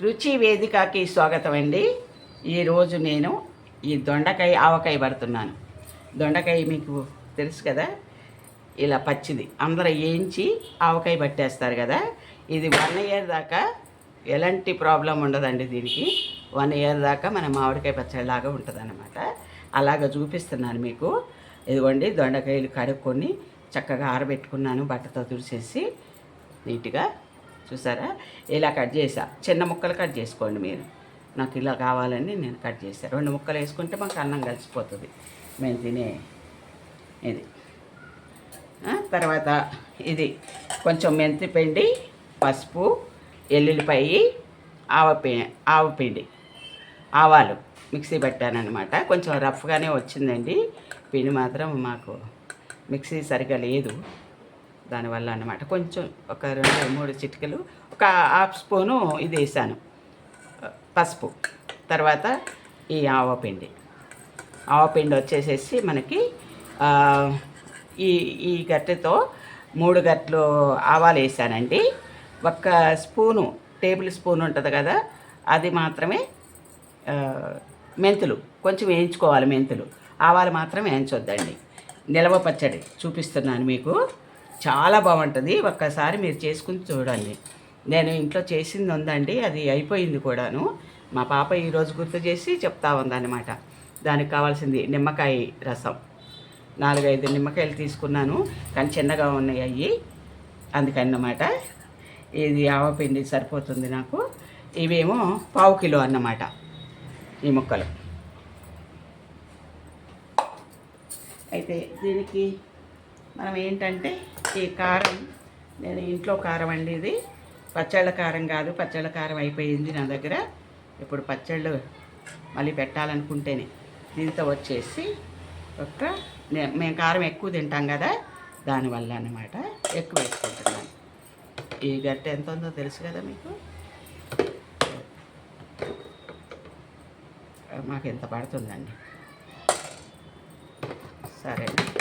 రుచి వేదికకి స్వాగతం అండి ఈరోజు నేను ఈ దొండకాయ ఆవకాయ పడుతున్నాను దొండకాయ మీకు తెలుసు కదా? ఇలా పచ్చిది. అందరూ వేయించి ఆవకాయ పట్టేస్తారు కదా? ఇది వన్ ఇయర్ దాకా ఎలాంటి ప్రాబ్లం ఉండదండి దీనికి. వన్ ఇయర్ దాకా మన మామిడికాయ పచ్చడిలాగా ఉంటుంది అనమాట అలాగ చూపిస్తున్నాను మీకు. ఇదిగోండి దొండకాయలు కడుక్కొని చక్కగా ఆరబెట్టుకున్నాను బట్టతో తుడిచేసి నీట్గా చూసారా? ఇలా కట్ చేసా. చిన్న ముక్కలు కట్ చేసుకోండి మీరు. నాకు ఇలా కావాలని నేను కట్ చేశాను రెండు ముక్కలు వేసుకుంటే మాకు అన్నం కలిసిపోతుంది. మేము తినే ఇది. తర్వాత ఇది కొంచెం మెంతి పిండి పసుపు ఎల్లుల్లిపాయి ఆవపి ఆవపిండి ఆవాలు మిక్సీ పెట్టానమాట కొంచెం రఫ్గానే వచ్చిందండి. పిండి మాత్రం మాకు మిక్సీ సరిగా లేదు. దానివల్ల అన్నమాట. కొంచెం ఒక రెండు మూడు చిటికలు ఒక హాఫ్ స్పూను ఇది వేసాను. పసుపు. తర్వాత ఈ ఆవపిండి ఆవపిండి వచ్చేసేసి మనకి ఈ ఈ గట్టెతో మూడు గట్లు ఆవాలు వేసానండి. ఒక్క స్పూను టేబుల్ స్పూన్ ఉంటుంది కదా అది మాత్రమే మెంతులు. కొంచెం వేయించుకోవాలి మెంతులు. ఆవాలు మాత్రం వేయించొద్దండి. నిలవ పచ్చడి చూపిస్తున్నాను మీకు. చాలా బాగుంటుంది. ఒక్కసారి మీరు చేసుకుని చూడండి. నేను ఇంట్లో చేసింది ఉందండి. అది అయిపోయింది కూడాను. మా పాప ఈరోజు గుర్తు చేసి చెప్తా ఉందన్నమాట. దానికి కావాల్సింది నిమ్మకాయ రసం. నాలుగైదు నిమ్మకాయలు తీసుకున్నాను. కానీ చిన్నగా ఉన్నాయి అవి అందుకన్నమాట. ఇది ఆవపిండి సరిపోతుంది నాకు. ఇవేమో పావు కిలో అన్నమాట. ఈ ముక్కలు. అయితే దీనికి మనం ఏంటంటే ఈ కారం నేను ఇంట్లో కారం అండి ఇది. పచ్చళ్ళ కారం కాదు పచ్చళ్ళ కారం అయిపోయింది నా దగ్గర. ఇప్పుడు పచ్చళ్ళు మళ్ళీ పెట్టాలనుకుంటేనే దీంతో వచ్చేసి ఒక మేము కారం ఎక్కువ తింటాం కదా దానివల్ల అన్నమాట ఎక్కువ వేసుకుంటున్నాను. ఈ గట్ట ఎంత ఉందో తెలుసు కదా మీకు? మాకు ఎంత పడుతుందండి? సరే. అండి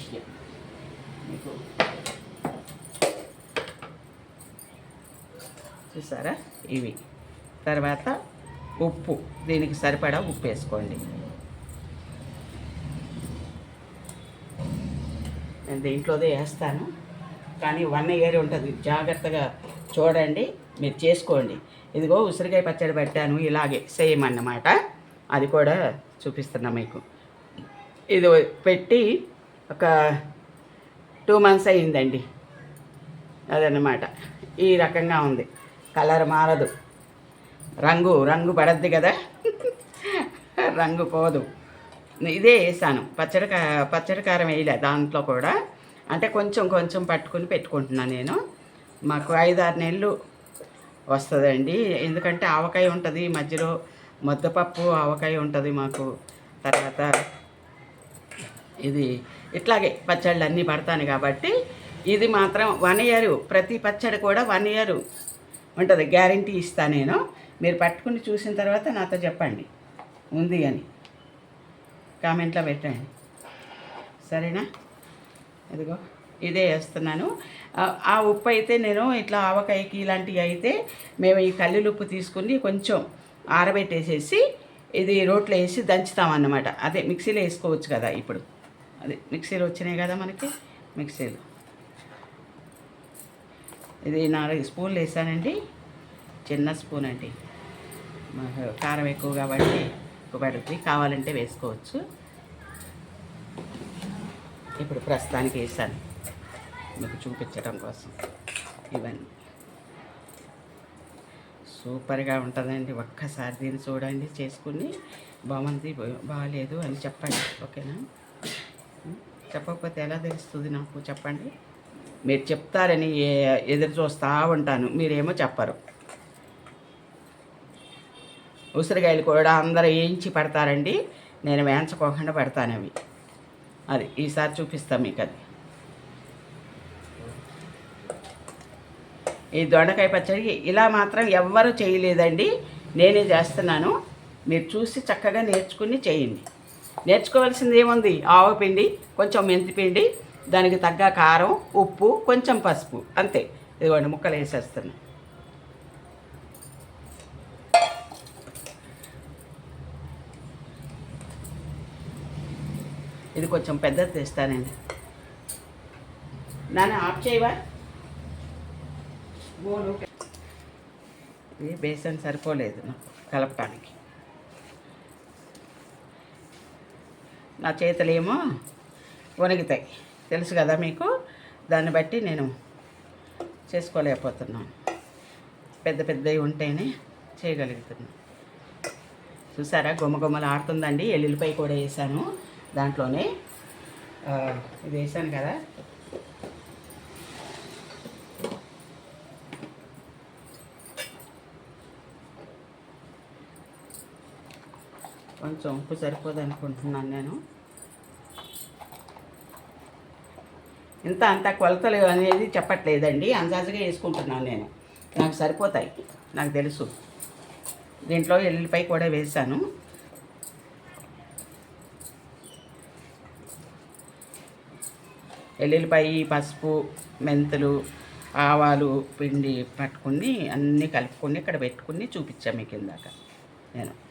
విషయం మీకు. చూసారా? ఇవి. తర్వాత ఉప్పు. దీనికి సరిపడా ఉప్పు వేసుకోండి. నేను దీంట్లోదే వేస్తాను. కానీ వన్ ఇయర్ ఉంటుంది. జాగ్రత్తగా చూడండి. మీరు చేసుకోండి. ఇదిగో ఉసిరికాయ పచ్చడి పెట్టాను. ఇలాగే సేమ్ అన్నమాట. అది కూడా చూపిస్తున్నా మీకు. ఇది పెట్టి ఒక టూ మంత్స్ అయిందండి అదనమాట ఈ రకంగా ఉంది. కలర్ మారదు. రంగు రంగు పడద్ది కదా. రంగు పోదు. ఇదే వేసాను. పచ్చడి పచ్చడి కారం వేయలే దాంట్లో కూడా. అంటే కొంచెం కొంచెం పట్టుకుని పెట్టుకుంటున్నాను నేను. మాకు ఐదారు నెలలు వస్తుందండి. ఎందుకంటే ఆవకాయ ఉంటుంది మధ్యలో ముద్దపప్పు ఆవకాయ ఉంటుంది మాకు. తర్వాత ఇది ఇట్లాగే పచ్చళ్ళు అన్నీ పడతాను కాబట్టి ఇది మాత్రం వన్ ఇయర్ ప్రతి పచ్చడి కూడా వన్ ఇయర్ ఉంటుంది. గ్యారంటీ ఇస్తా నేను. మీరు పట్టుకుని చూసిన తర్వాత నాతో చెప్పండి. ఉంది అని. కామెంట్లో పెట్టండి. సరేనా? అదిగో ఇదే వేస్తున్నాను. ఆ- ఉప్పు అయితే నేను ఇట్లా ఆవకాయకి ఇలాంటివి అయితే మేము ఈ కల్లులు ఉప్పు తీసుకుని కొంచెం ఆరబెట్టేసేసి ఇది రోట్లో వేసి దంచుతామన్నమాట. అదే మిక్సీలో వేసుకోవచ్చు కదా ఇప్పుడు. అదే మిక్సీలు వచ్చినాయి కదా మనకి మిక్సీలు. ఇది నాలుగు స్పూన్లు వేసానండి. చిన్న స్పూన్ అండి. మాకు కారం ఎక్కువ కాబట్టి ఎక్కువ పడుతుంది కావాలంటే వేసుకోవచ్చు. ఇప్పుడు ప్రస్తుతానికి వేసాను. మీకు చూపించడం కోసం ఇవన్నీ. సూపర్గా ఉంటుందండి. ఒక్కసారి దీన్ని చూడండి చేసుకుని. బాగుంది బాగాలేదు అని చెప్పండి. ఓకేనా? చెప్పకపోతే ఎలా తెలుస్తుంది నాకు? చెప్పండి. మీరు చెప్తారని ఎదురు చూస్తూ ఉంటాను. మీరేమో చెప్పరు. ఉసిరికాయలు కూడా అందరూ వేయించి పడతారండి. నేను వేయించుకోకుండా పడతాను అవి. అది ఈసారి చూపిస్తాను మీకు అది. ఈ దొండకాయ పచ్చడి ఇలా మాత్రం ఎవ్వరూ చేయలేదండి. నేనే చేస్తున్నాను. మీరు చూసి చక్కగా నేర్చుకుని చేయండి. నేర్చుకోవాల్సింది ఏముంది? ఆవు పిండి కొంచెం మెంతి పిండి దానికి తగ్గ కారం ఉప్పు కొంచెం పసుపు. అంతే. ఇదిగోండి ముక్కలు వేసేస్తాను ఇది కొంచెం పెద్దది తెస్తానండి. నాన్న ఆఫ్ చేయవా? ఇది బేసన్ సరిపోలేదు నాకు నా చేతులేమో వణుకుతాయి. తెలుసు కదా మీకు? దాన్ని బట్టి నేను చేసుకోలేకపోతున్నాను. పెద్ద పెద్దవి ఉంటేనే చేయగలుగుతున్నాను. చూసారా? గుమ్మగుమ్మలు ఆడుతుందండి. ఎల్లుల్లిపాయ కూడా వేసాను. దాంట్లోనే ఇది వేసాను కదా. కొంచెం ఉప్పు సరిపోదు అనుకుంటున్నాను నేను. ఇంత అంత కొలతలు అనేది చెప్పట్లేదండి. అందాజుగా వేసుకుంటున్నాను నేను. నాకు సరిపోతాయి. నాకు తెలుసు. దీంట్లో ఎల్లుల్లిపై కూడా వేసాను ఎల్లుల్లిపాయ పసుపు మెంతులు ఆవాలు పిండి పట్టుకుని అన్నీ కలుపుకొని ఇక్కడ పెట్టుకుని చూపించాము మీకు ఇందాక నేను.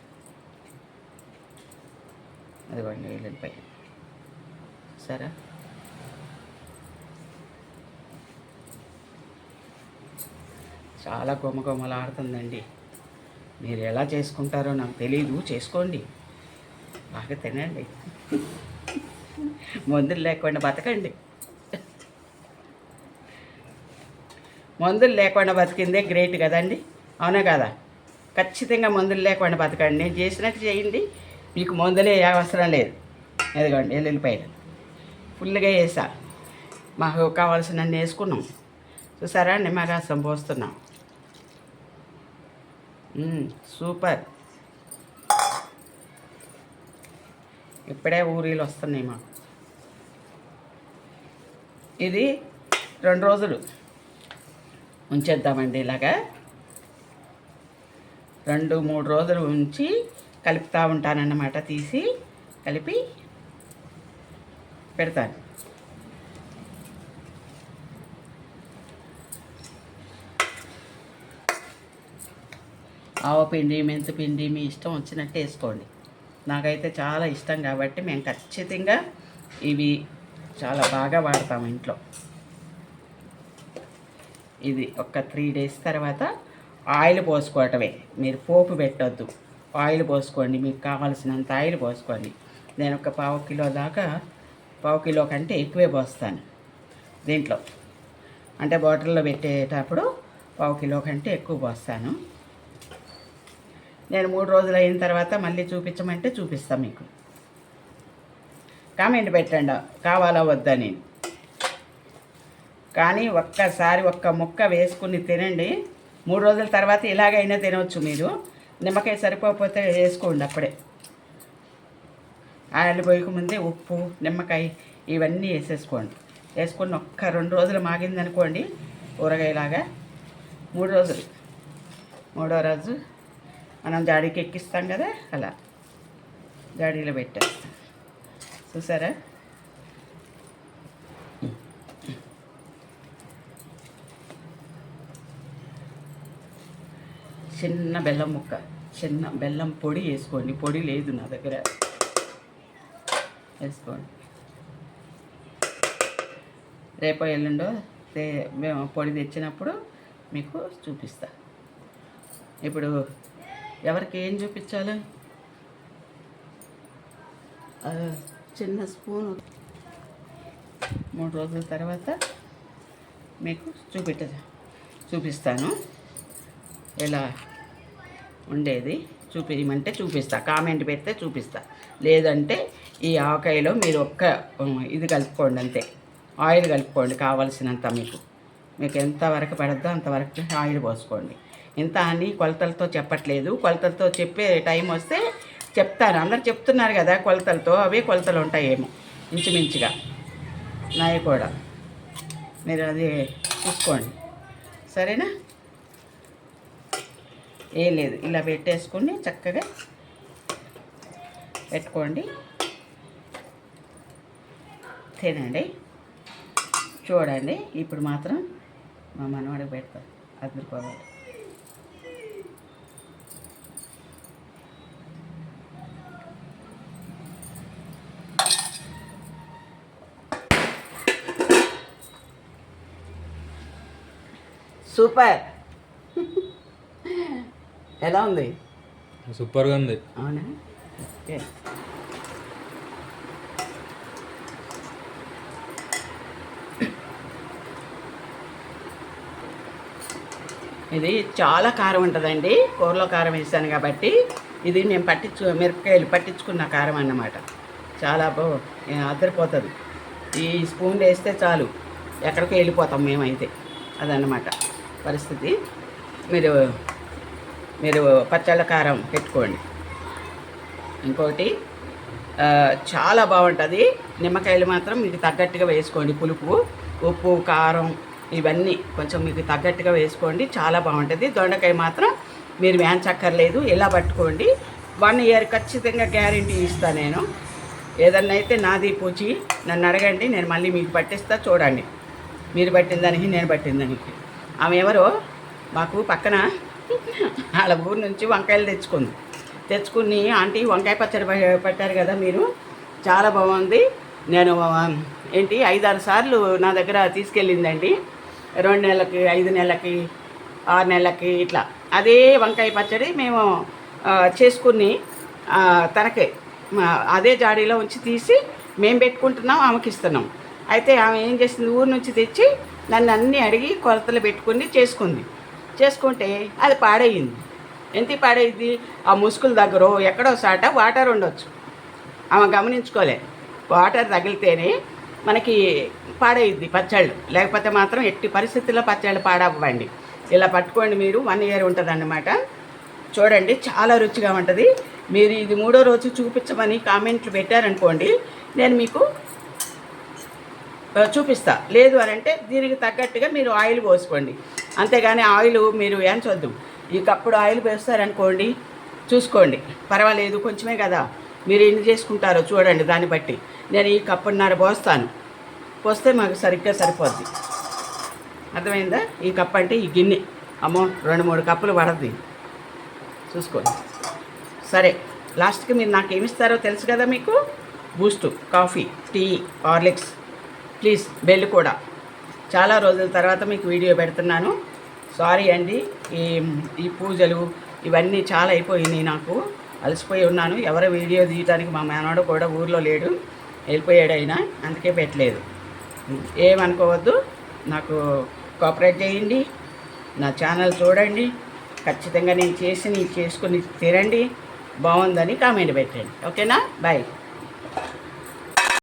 అదిగోండి పైన సరే? చాలా గుమగుమలాడుతుందండి మీరు ఎలా చేసుకుంటారో నాకు తెలియదు చేసుకోండి. బాగా తినండి. మందులు లేకుండా బతకండి. మందులు లేకుండా బతికిందే గ్రేట్ కదండి. అవునా కదా? ఖచ్చితంగా మందులు లేకుండా బతకండి. నేను చేసినట్టు చేయండి. మీకు మందులే అవసరం లేదు. ఎదగండి ఎల్లుల్లిపాయలు ఫుల్గా వేసా. మాకు కావాల్సినన్ని వేసుకున్నాం. చూసారా? నిమ్మరసం పోస్తున్నాం. సూపర్. ఇప్పుడే ఊరీలు వస్తున్నాయి మాకు. ఇది రెండు రోజులు. ఉంచేద్దామండి ఇలాగా. రెండు మూడు రోజులు ఉంచి కలుపుతూ ఉంటానన్నమాట. తీసి కలిపి పెడతాను. ఆవపిండి మెంతిపిండి మీ ఇష్టం వచ్చినట్టు వేసుకోండి. నాకైతే చాలా ఇష్టం కాబట్టి మేము ఖచ్చితంగా ఇవి చాలా బాగా వాడతాము ఇంట్లో. ఇది ఒక త్రీ డేస్ తర్వాత ఆయిల్ పోసుకోవటమే. మీరు పోపు పెట్టొద్దు. ఆయిల్ పోసుకోండి మీకు కావాల్సినంత ఆయిల్ పోసుకోండి. నేను ఒక పావు కిలో దాకా పావు కిలో కంటే ఎక్కువే పోస్తాను దీంట్లో. అంటే బాటిల్లో పెట్టేటప్పుడు పావు కిలో కంటే ఎక్కువ పోస్తాను. నేను మూడు రోజులు అయిన తర్వాత మళ్ళీ చూపించమంటే చూపిస్తాను మీకు. కామెంట్ పెట్టండి కావాలా వద్దని కానీ ఒక్కసారి ఒక్క ముక్క వేసుకుని తినండి. మూడు రోజుల తర్వాత ఇలాగైనా తినవచ్చు మీరు. నిమ్మకాయ సరిపోకపోతే వేసుకోండి అప్పుడే. ఆయిల్ పోయకముందే ఉప్పు నిమ్మకాయ ఇవన్నీ వేసేసుకోండి. వేసుకొని ఒక్క రెండు రోజులు మాగిందనుకోండి ఊరగాయలాగా మూడు రోజులు. మూడో రోజు మనం జాడీకి ఎక్కిస్తాం కదా అలా. జాడీలో పెట్టేస్తాం. చూసారా? చిన్న బెల్లం ముక్క చిన్న బెల్లం పొడి వేసుకోండి. పొడి లేదు నా దగ్గర. వేసుకోండి. రేపో ఎల్లుండో మేము పొడి తెచ్చినప్పుడు మీకు చూపిస్తా. ఇప్పుడు ఎవరికి ఏం చూపించాలి? చిన్న స్పూన్. మూడు రోజుల తర్వాత మీకు చూపెట్ట చూపిస్తాను. ఎలా ఉండేది. చూపించమంటే చూపిస్తా. కామెంట్ పెడితే చూపిస్తా. లేదంటే ఈ ఆవకాయలో మీరు ఒక్క ఇది కలుపుకోండి అంతే. ఆయిల్ కలుపుకోండి కావలసినంత మీకు. మీకు ఎంతవరకు పడద్దో అంతవరకు ఆయిల్ పోసుకోండి. ఇంత అని కొలతలతో చెప్పట్లేదు. కొలతలతో చెప్పే టైం వస్తే చెప్తాను. అందరు చెప్తున్నారు కదా కొలతలతో. అవే కొలతలు ఉంటాయేమో. ఇంచుమించుగా. నాయి కూడా. మీరు అది చూసుకోండి. సరేనా? ఏం లేదు. ఇలా పెట్టేసుకుని చక్కగా పెట్టుకోండి. తినండి. చూడండి. ఇప్పుడు మాత్రం మా మనవాడికి పెడతాం. అదిరిపోవాలి సూపర్. ఎలా ఉంది? సూపర్గా ఉంది. అవునా? ఓకే. ఇది చాలా కారం ఉంటుందండి. కూరలో కారం వేసాను కాబట్టి ఇది నేను పట్టించు మిరపకాయలు పట్టించుకున్న కారం అన్నమాట. చాలా బో అద్దరిపోతుంది. ఈ స్పూన్ వేస్తే చాలు. ఎక్కడికి వెళ్ళిపోతాం మేమైతే. అదన్నమాట పరిస్థితి. మీరు మీరు పచ్చళ్ళ కారం పెట్టుకోండి. ఇంకోటి చాలా బాగుంటుంది. నిమ్మకాయలు మాత్రం మీకు తగ్గట్టుగా వేసుకోండి. పులుపు ఉప్పు కారం ఇవన్నీ కొంచెం మీకు తగ్గట్టుగా వేసుకోండి. చాలా బాగుంటుంది. దొండకాయ మాత్రం మీరు వేంచక్కర్లేదు ఇలా పట్టుకోండి. వన్ ఇయర్ ఖచ్చితంగా గ్యారంటీ ఇస్తాను నేను. ఏదన్నా అయితే నాది పూచి నన్ను అడగండి. నేను మళ్ళీ మీకు పట్టిస్తా. చూడండి. మీరు పట్టిన దానికి నేను పట్టిన దానికి. ఆమె ఎవరో? మాకు పక్కన వాళ్ళ ఊరి నుంచి వంకాయలు తెచ్చుకుంది. తెచ్చుకుని ఆంటీ వంకాయ పచ్చడి పెట్టారు కదా మీరు. చాలా బాగుంది. నేను ఏంటి ఐదారు సార్లు నా దగ్గర తీసుకెళ్ళిందండి. రెండు నెలలకి ఐదు నెలలకి ఆరు నెలలకి ఇట్లా. అదే వంకాయ పచ్చడి మేము చేసుకుని ఆ, తనకే అదే జాడీలో ఉంచి తీసి మేము పెట్టుకుంటున్నాం ఆమెకి ఇస్తున్నాం. అయితే ఆమె ఏం చేసింది? ఊరు నుంచి తెచ్చి నన్ను అన్నీ అడిగి కొలతలు పెట్టుకుని చేసుకుంది. చేసుకుంటే అది పాడయింది ఎంత పాడైంది ఆ ముసుగుల దగ్గర ఎక్కడో సాట వాటర్ ఉండొచ్చు. ఆమె గమనించుకోలే. వాటర్ తగిలితేనే మనకి పాడైద్ది పచ్చళ్ళు. లేకపోతే మాత్రం ఎట్టి పరిస్థితుల్లో పచ్చళ్ళు పాడవ్వండి. ఇలా పట్టుకోండి మీరు వన్ ఇయర్ ఉంటుంది చూడండి చాలా రుచిగా ఉంటుంది. మీరు ఇది మూడో రోజు చూపించమని కామెంట్లు పెట్టారనుకోండి నేను మీకు చూపిస్తా. లేదు అని అంటే దీనికి తగ్గట్టుగా మీరు ఆయిల్ పోసుకోండి. అంతేగాని ఆయిల్ మీరు ఎంచొద్దు ఈ కప్పుడు ఆయిల్ పోస్తారనుకోండి చూసుకోండి. పర్వాలేదు కొంచెమే కదా. మీరు ఎన్ని చేసుకుంటారో చూడండి దాన్ని బట్టి. నేను ఈ కప్పున్నర పోస్తాను. పోస్తే మాకు సరిగ్గా సరిపోద్ది. అర్థమైందా? ఈ కప్ అంటే ఈ గిన్నె. అమ్మో రెండు మూడు కప్పులు పడద్ది. చూసుకోండి. సరే లాస్ట్కి మీరు నాకు ఏమి ఇస్తారో తెలుసు కదా మీకు? Boost coffee tea Horlicks. Please bell కూడా. చాలా రోజుల తర్వాత మీకు వీడియో పెడుతున్నాను. సారీ అండి ఈ ఈ పూజలు ఇవన్నీ చాలా అయిపోయినాయి నాకు. అలసిపోయి ఉన్నాను. ఎవరు వీడియో తీయడానికి మా మేనవాడు కూడా ఊర్లో లేడు. వెళ్ళిపోయాడు అయినా అందుకే పెట్టలేదు. ఏమనుకోవద్దు నాకు కోఆపరేట్ చేయండి నా ఛానల్ చూడండి. ఖచ్చితంగా నేను చేసి నేను చేసుకుని తినండి బాగుందని కామెంట్ పెట్టండి. ఓకేనా? బాయ్